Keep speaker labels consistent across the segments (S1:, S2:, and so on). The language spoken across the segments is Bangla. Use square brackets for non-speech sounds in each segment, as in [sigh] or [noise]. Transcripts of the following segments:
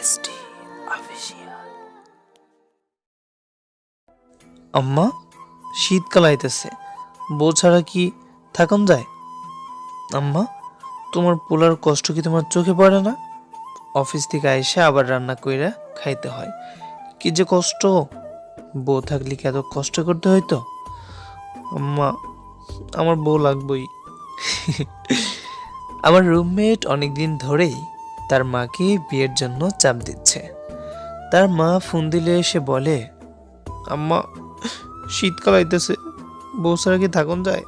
S1: এসডি অফিসিয়াল আম্মা শীতকাল আইতেছে। বউ কি থাকুন যায়? আম্মা, তোমার পোলার কষ্ট কি তোমার চোখে পড়ে না? অফিস থেকে আইসে আবার রান্না কইরা খাইতে হয়। কি যে কষ্ট? বউ থাকলে কি এত কষ্ট করতে হইতো? আম্মা, আমার বউ লাগবই। [laughs] আমার রুমমেট অনেকদিন ধরেই তার মাকে বিয়ের জন্য চাপ দিচ্ছে। তার মা ফোন দিলে এসে বলে, আম্মা, শীতকাল আইতেছে, বউ ছাড়া কি থাকুন যায়?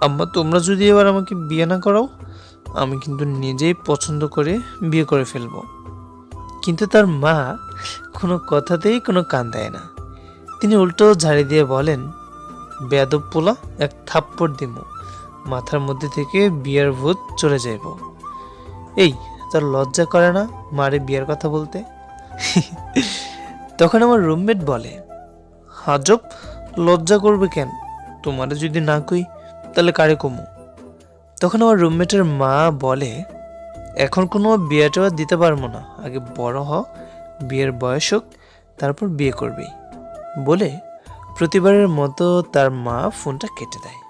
S1: আম্মা, তোমরা যদি এবার আমাকে বিয়ে না করাও, আমি কিন্তু নিজেই পছন্দ করে বিয়ে করে ফেলব। কিন্তু তার মা কোনো কথাতেই কোনো কান দেয় না। তিনি উল্টো ঝাড়ি দিয়ে বলেন, বেয়াদব পোলা, এক থাপ্পড় দিমু, মাথার মধ্যে থেকে বিয়ার ভূত চলে যাইব। এই তার লজ্জা করে না মারে বিয়ের কথা বলতে? তখন আমার রুমমেট বলে, হাজব, লজ্জা করবে কেন? তোমারে যদি না কই, তাহলে কারে কমু? তখন আমার রুমমেটের মা বলে, এখন কোনো বিয়েটা দিতে পারব না। আগে বড় হ, বিয়ের বয়স হোক, তারপর বিয়ে করবি। বলে প্রতিবারের মতো তার মা ফোনটা কেটে দেয়।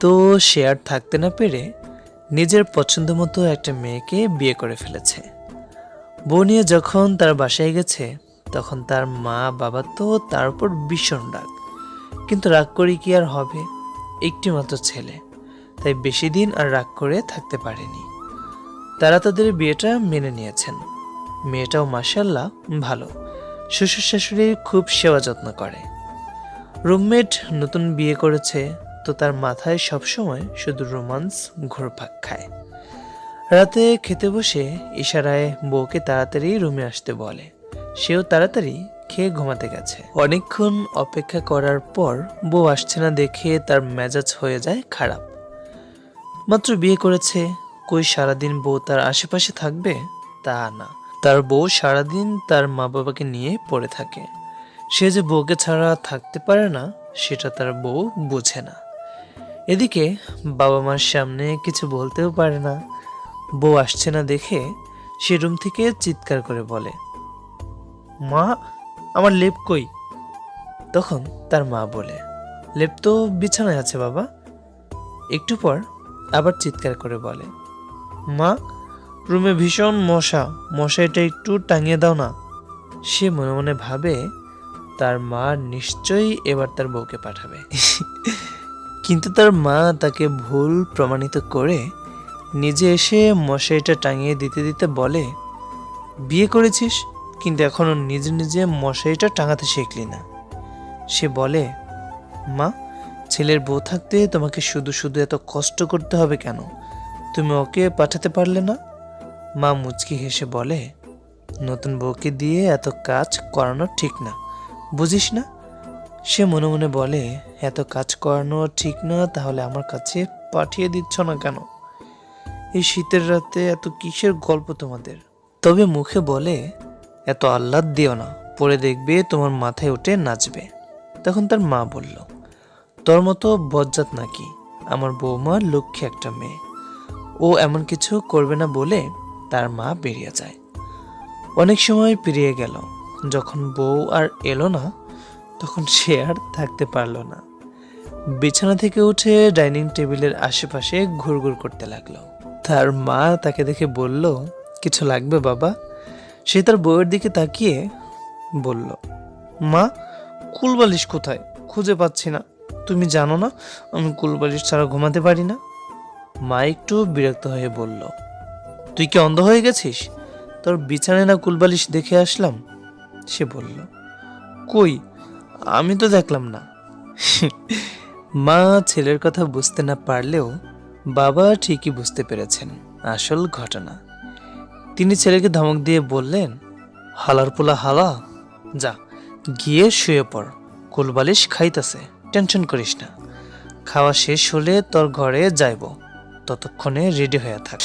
S1: তো সে আর থাকতে না পেরে নিজের পছন্দ মতো একটা মেয়েকে বিয়ে করে ফেলেছে। বউ যখন তার বাসায় গেছে, তখন তার মা, বাবা তো তার উপর ভীষণ রাগ। কিন্তু রাগ করে কি আর হবে? একটি মাত্র ছেলে। তাই বেশি দিন আর রাগ করে থাকতে পারেনি। তারা তাদের বিয়েটা মেনে নিয়েছেন। মেয়েটাও মাসাল্লাহ ভালো। শ্বশুর শাশুড়ি খুব সেবা যত্ন করে। রুমমেট নতুন বিয়ে করেছে তো তার মাথায় সবসময় শুধু রোমান্স ঘুরপাক খায়। রাতে খেতে বসে ইশারায় বউকে তাড়াতাড়ি রুমে আসতে বলে। সেও তাড়াতাড়ি খেয়ে ঘুমাতে গেছে। অনেকক্ষণ অপেক্ষা করার পর বউ আসছে না দেখে তার মেজাজ হয়ে যায় খারাপ। মাত্র বিয়ে করেছে, কই সারাদিন বউ তার আশেপাশে থাকবে তা না। তার বউ সারাদিন তার মা বাবাকে নিয়ে পড়ে থাকে। সে যে বউকে ছাড়া থাকতে পারে না, সেটা তার বউ বোঝে না। এদিকে বাবা মার সামনে কিছু বলতেও পারে না। বউ আসছে না দেখে সে রুম থেকে চিৎকার করে বলে, মা, আমার লেপ কই? তখন তার মা বলে, লেপ তো বিছানায় আছে বাবা। একটু পর আবার চিৎকার করে বলে, মা, রুমে ভীষণ মশা মশাইটা একটু টাঙিয়ে দাও না। সে মনে মনে ভাবে তার মা নিশ্চয়ই এবার তার বউকে পাঠাবে। কিন্তু তার মা তাকে ভুল প্রমাণিত করে নিজে এসে মশাইটা টাঙিয়ে দিতে দিতে বলে, বিয়ে করেছিস? কিন্তু এখনও নিজে নিজে মশারিটা টাঙাতে শিখলি না। সে বলে, মা, ছেলের বউ থাকতে তোমাকে শুধু শুধু এত কষ্ট করতে হবে কেন? তুমি ওকে পাঠাতে পারলে না? মা মুচকি হেসে বলে, নতুন বউকে দিয়ে এত কাজ করানো ঠিক না। বুঝিস না? সে মনে মনে বলে, এত কাজ করানো ঠিক না, তাহলে আমার কাছে পাঠিয়ে দিচ্ছ না কেন? এই শীতের রাতে এত কিসের গল্প তোমাদের? তবে মুখে বলে, এত আহ্লাদ দিও না পরে দেখবে তোমার মাথায় উঠে নাচবে। তখন তার মা বলল, তোর মতো বজ্জাত নাকি? আমার বৌমা লক্ষ্যে একটা মেয়ে। ও এমন কিছু করবে না বলে তার মা বেরিয়ে যায়। অনেক সময় পেরিয়ে গেল, যখন বউ আর এলো না তখন সে আর থাকতে পারল না। বিছানা থেকে উঠে ডাইনিং টেবিলের আশেপাশে ঘুরঘুর করতে লাগল। তার মা তাকে দেখে বলল, কিছু লাগবে বাবা? সে তার বউয়ের দিকে তাকিয়ে বলল, মা, কুলবালিশ কোথায়? খুঁজে পাচ্ছি না। তুমি জানো না, আমি কুলবালিশ ছাড়া ঘুমাতে পারি না? মা একটু বিরক্ত হয়ে বলল, তুই কি অন্ধ হয়ে গেছিস? তোর বিছানায় না কুলবালিশ দেখে আসলাম? সে বলল, কই? আমি তো দেখলাম না। মা ছেলের কথা বুঝতে না পারলেও বাবা ঠিকই বুঝতে পেরেছেন আসল ঘটনা। তিনি ছেলেকে ধমক দিয়ে বললেন, হালার পোলা হালা, যা, গিয়ে শুয়ে পড়, কুলবালিশ খাইতাছে, টেনশন করিস না। খাওয়া শেষ হলে তোর ঘরে যাইব, ততক্ষণে রেডি হয়ে থাক।